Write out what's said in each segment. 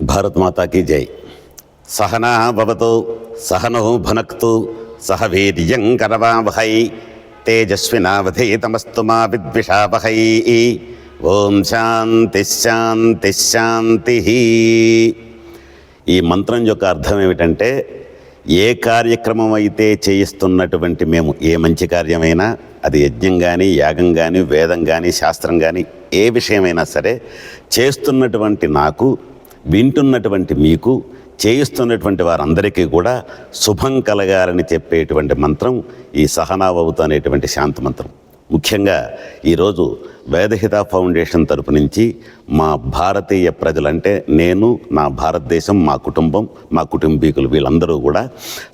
భారత్ మాతాకి జై. సహనా భవతు సహనో భనక్తు సహ వీర్యంకరవావహై తేజస్వినావధీతమస్తు మా విద్విషావహై. ఓం శాంతి శాంతి శాంతి. ఈ మంత్రం యొక్క అర్థం ఏమిటంటే ఏ కార్యక్రమం అయితే చేయిస్తున్నటువంటి మేము ఏ మంచి కార్యమైనా అది యజ్ఞం కానీ యాగం కానీ వేదం కానీ శాస్త్రం కానీ ఏ విషయమైనా సరే చేస్తున్నటువంటి నాకు వింటున్నటువంటి మీకు చేయిస్తున్నటువంటి వారందరికీ కూడా శుభం కలగాలని చెప్పేటువంటి మంత్రం ఈ సహనావవుతు అనేటువంటి శాంతి మంత్రం. ముఖ్యంగా ఈరోజు వేదహిత ఫౌండేషన్ తరపు నుంచి మా భారతీయ ప్రజలంటే నేను నా భారతదేశం మా కుటుంబం మా కుటుంబీకులు వీళ్ళందరూ కూడా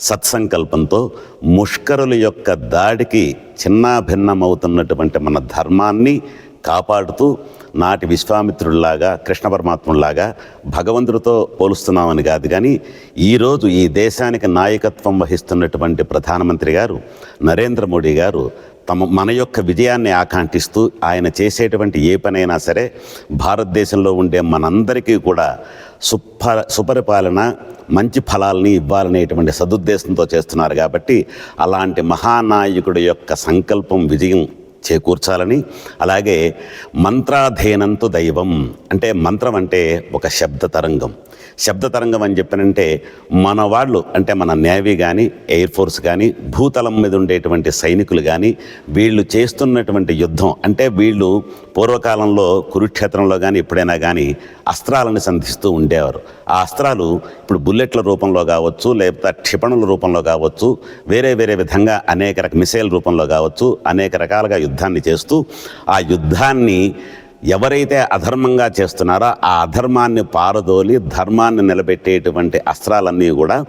సత్సంకల్పంతో ముష్కరుల యొక్క దాడికి చిన్నాభిన్నమవుతున్నటువంటి మన ధర్మాన్ని కాపాడుతూ నాటి విశ్వామిత్రుల్లాగా కృష్ణ పరమాత్ముల్లాగా భగవంతుడితో పోలుస్తున్నామని కాదు కానీ ఈరోజు ఈ దేశానికి నాయకత్వం వహిస్తున్నటువంటి ప్రధానమంత్రి గారు నరేంద్ర మోడీ గారు తమ మన యొక్క విజయాన్ని ఆకాంక్షిస్తూ ఆయన చేసేటువంటి ఏ పనైనా సరే భారతదేశంలో ఉండే మనందరికీ కూడా సుప సుపరిపాలన మంచి ఫలాల్ని ఇవ్వాలనేటువంటి సదుద్దేశంతో చేస్తున్నారు కాబట్టి అలాంటి మహానాయకుడి యొక్క సంకల్పం విజయం చేకూర్చాలని. అలాగే మంత్రాధీనంతో దైవం అంటే మంత్రం అంటే ఒక శబ్ద తరంగం. శబ్ద తరంగం అని చెప్పినంటే మన వాళ్ళు అంటే మన నేవీ కానీ ఎయిర్ ఫోర్స్ కానీ భూతలం మీద ఉండేటువంటి సైనికులు కానీ వీళ్ళు చేస్తున్నటువంటి యుద్ధం అంటే వీళ్ళు పూర్వకాలంలో కురుక్షేత్రంలో కానీ ఎప్పుడైనా కానీ అస్త్రాలను సంధిస్తూ ఉండేవారు. ఆ అస్త్రాలు ఇప్పుడు బుల్లెట్ల రూపంలో కావచ్చు లేకపోతే క్షిపణుల రూపంలో కావచ్చు వేరే వేరే విధంగా అనేక రక మిసైల్ రూపంలో కావచ్చు అనేక రకాలుగా యుద్ధాన్ని చేస్తూ ఆ యుద్ధాన్ని ఎవరైతే అధర్మంగా చేస్తున్నారో ఆ అధర్మాన్ని పారదోలి ధర్మాన్ని నిలబెట్టేటువంటి అస్త్రాలన్నీ కూడా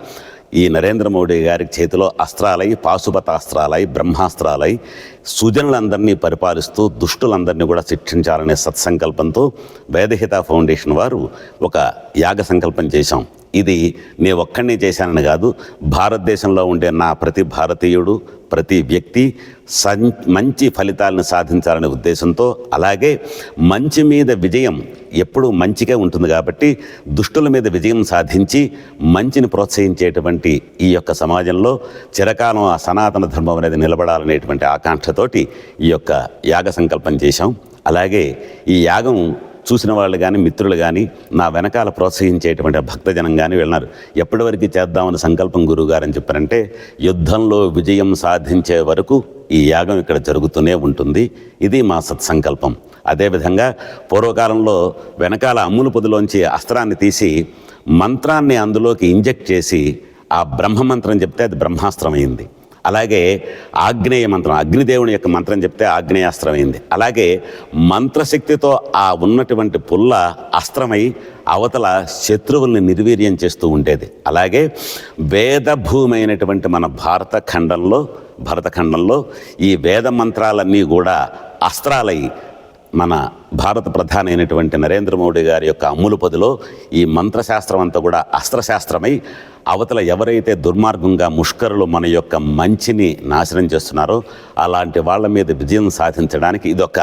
ఈ నరేంద్ర మోడీ గారి చేతిలో అస్త్రాలై పాశుపతాస్త్రాలై బ్రహ్మాస్త్రాలై సుజనులందరినీ పరిపాలిస్తూ దుష్టులందరినీ కూడా శిక్షించాలనే సత్సంకల్పంతో వేదహిత ఫౌండేషన్ వారు ఒక యాగ సంకల్పం చేశాం. ఇది నే ఒక్కడినే చేశానని కాదు భారతదేశంలో ఉండే నా ప్రతి భారతీయుడు ప్రతి వ్యక్తి సన్ మంచి ఫలితాలను సాధించాలనే ఉద్దేశంతో అలాగే మంచి మీద విజయం ఎప్పుడూ మంచిగా ఉంటుంది కాబట్టి దుష్టుల మీద విజయం సాధించి మంచిని ప్రోత్సహించేటువంటి ఈ యొక్క సమాజంలో చిరకాలం ఆ సనాతన ధర్మం అనేది నిలబడాలనేటువంటి ఆకాంక్షతోటి ఈ యొక్క యాగ సంకల్పం చేశాం. అలాగే ఈ యాగం చూసిన వాళ్ళు కానీ మిత్రులు కానీ నా వెనకాల ప్రోత్సహించేటువంటి భక్తజనం కానీ వెళ్ళినారు. ఎప్పటి వరకు చేద్దామని సంకల్పం గురువుగారు అని చెప్పారంటే యుద్ధంలో విజయం సాధించే వరకు ఈ యాగం ఇక్కడ జరుగుతూనే ఉంటుంది. ఇది మా సత్సంకల్పం. అదేవిధంగా పూర్వకాలంలో వెనకాల అమ్ములు పొదిలోంచి అస్త్రాన్ని తీసి మంత్రాన్ని అందులోకి ఇంజెక్ట్ చేసి ఆ బ్రహ్మమంత్రం చెప్తే అది బ్రహ్మాస్త్రం అయింది. అలాగే ఆగ్నేయ మంత్రం అగ్నిదేవుని యొక్క మంత్రం చెప్తే ఆగ్నేయాస్త్రం అయింది అలాగే మంత్రశక్తితో ఆ ఉన్నటువంటి పుల్ల అస్త్రమై అవతల శత్రువుల్ని నిర్వీర్యం చేస్తూ ఉండేది. అలాగే వేదభూమి అయినటువంటి మన భారత ఖండంలో భరతఖండంలో ఈ వేద మంత్రాలన్నీ కూడా అస్త్రాలై మన భారత ప్రధాని అయినటువంటి నరేంద్ర మోడీ గారి యొక్క అమ్ములు పదిలో ఈ మంత్రశాస్త్రం అంతా కూడా అస్త్రశాస్త్రమై అవతల ఎవరైతే దుర్మార్గంగా ముష్కరులు మన యొక్క మంచిని నాశనం చేస్తున్నారో అలాంటి వాళ్ళ మీద విజయం సాధించడానికి ఇదొక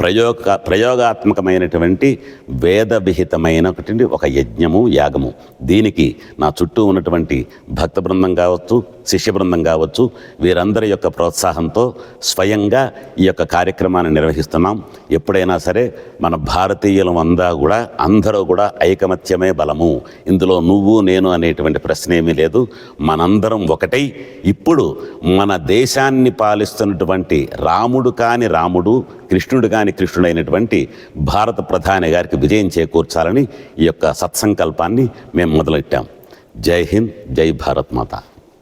ప్రయోగ ప్రయోగాత్మకమైనటువంటి వేద విహితమైనటువంటి ఒక యజ్ఞము యాగము. దీనికి నా చుట్టూ ఉన్నటువంటి భక్త బృందం కావచ్చు శిష్య బృందం కావచ్చు వీరందరి యొక్క ప్రోత్సాహంతో స్వయంగా ఈ యొక్క కార్యక్రమాన్ని నిర్వహిస్తున్నాం. ఎప్పుడైనా సరే మన భారతీయులం అందా కూడా అందరూ కూడా ఐకమత్యమే బలము. ఇందులో నువ్వు నేను అనేటువంటి ప్రశ్న ఏమీ లేదు. మనందరం ఒకటై. ఇప్పుడు మన దేశాన్ని పాలిస్తున్నటువంటి రాముడు కాని రాముడు కృష్ణుడు కాని కృష్ణుడైనటువంటి భారత ప్రధాని గారికి విజయం చేకూర్చాలని ఈ యొక్క సత్సంకల్పాన్ని మేము మొదలెట్టాం. జై హింద్ జై భారత్ మాత.